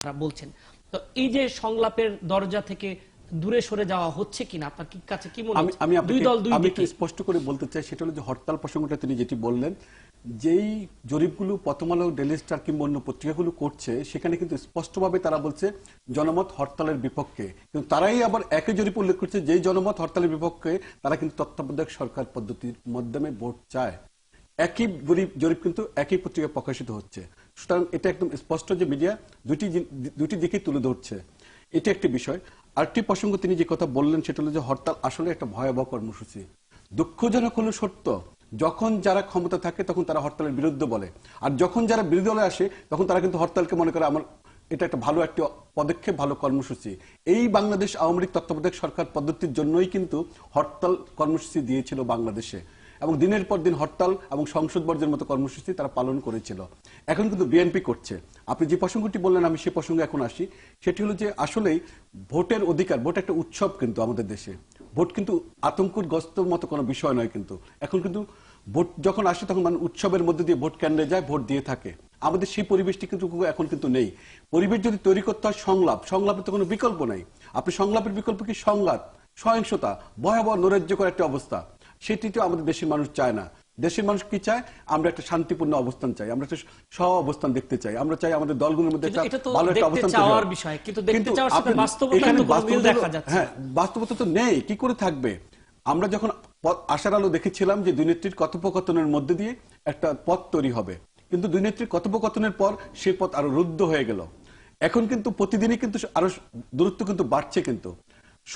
তারা বলছেন। তো এই যে সংলাপের দরজা থেকে দূরে সরে যাওয়া হচ্ছে কিনা আপনার কি কাছে কি মনে আমি আমি দুই দল দুই আমি একটু স্পষ্ট করে বলতে চাই সেটা হলো যে হরতাল প্রসঙ্গটা তিনি যেটি বললেন যেই জরিপগুলো প্রথম আলো ডেলি স্টার কিংবা অন্য পত্রিকাগুলো করছে সেখানে কিন্তু স্পষ্টভাবে তারা বলছে জনমত হরতালের বিপক্ষে। কিন্তু তারাই আবার একই জরিপ উল্লেখ করছে যেই জনমত হরতালের বিপক্ষে তারা কিন্তু তত্ত্বাবধায়ক সরকার পদ্ধতির মাধ্যমে ভোট চায়। একই জরিপ জরিপ কিন্তু একই পত্রিকায় প্রকাশিত হচ্ছে। সুতরাং এটা একদম স্পষ্ট যে মিডিয়া দুটি দুটি দিকে তুলে ধরছে। এটা একটি বিষয়। আরেকটি প্রসঙ্গ তিনি যে কথা বললেন, সেটা হলো যে হরতাল আসলে একটা ভয়াবহ কর্মসূচি। দুঃখজনক হলো সত্য, যখন যারা ক্ষমতা থাকে তখন তারা হরতালের বিরুদ্ধে বলে। আর যখন যারা বিরোধী দলে আসে, তখন তারা কিন্তু হরতালকে মনে করে আমার এটা একটা ভালো একটি পদক্ষেপ, ভালো কর্মসূচি। এই বাংলাদেশ আওয়ামী লীগ তত্ত্বাবধায়ক সরকার পদ্ধতির জন্যই কিন্তু হরতাল কর্মসূচি দিয়েছিল বাংলাদেশে। এবং দিনের পর দিন হরতাল এবং সংসদ বর্জের মতো কর্মসূচি তারা পালন করেছিল। এখন কিন্তু বিএনপি করছে। আপনি যে প্রসঙ্গটি বললেন, আমি সে প্রসঙ্গে এখন আসি। সেটি হলো যে আসলেই ভোটের অধিকার, ভোট একটা উৎসব কিন্তু আমাদের দেশে। ভোট কিন্তু আতঙ্কগ্রস্ত মতো কোনো বিষয় নয় কিন্তু। এখন কিন্তু ভোট যখন আসে, তখন মানে উৎসবের মধ্যে দিয়ে ভোট কেন্দ্রে যায়, ভোট দিয়ে থাকে। আমাদের সেই পরিবেশটি কিন্তু এখন কিন্তু নেই। পরিবেশ যদি তৈরি করতে হয় সংলাপ, সংলাপের তো কোনো বিকল্প নাই। আপনি সংলাপের বিকল্প কি সংঘাত, সহিংসতা, ভয়াবহ নৈরাজ্যকর একটা অবস্থা। সেটি তো আমাদের দেশের মানুষ চায় না। দেশের মানুষ কি চায়? আমরা একটা শান্তিপূর্ণ অবস্থান চাই। আমরা একটা সহ অবস্থান দেখতে চাই। আমরা চাই আমাদের দলগুলোর মধ্যে ভালো একটা অবস্থান। বিষয়, কিন্তু দেখতে চাওয়ার সাথে বাস্তবতা- দেখা যাচ্ছে। হ্যাঁ বাস্তবতা তো নেই। কি করে থাকবে? আমরা যখন আশার আলো দেখেছিলাম যে দুই নেত্রীর কথোপকথনের মধ্যে দিয়ে একটা পথ তৈরি হবে। কিন্তু দুই নেত্রীর কথোপকথনের পর সে পথ আরও রুদ্ধ হয়ে গেল। এখন কিন্তু প্রতিদিনই কিন্তু আরও দূরত্ব কিন্তু বাড়ছে কিন্তু।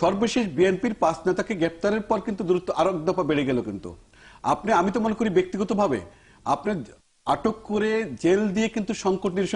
সর্বশেষ বিএনপির পাঁচ নেতাকে গ্রেপ্তারের পর কিন্তু দূরত্ব আরও এক দফা বেড়ে গেল কিন্তু। আপনি, আমি তো মনে করি ব্যক্তিগতভাবে, আপনি আটক করে জেল দিয়ে কিন্তু সংকট নিরসন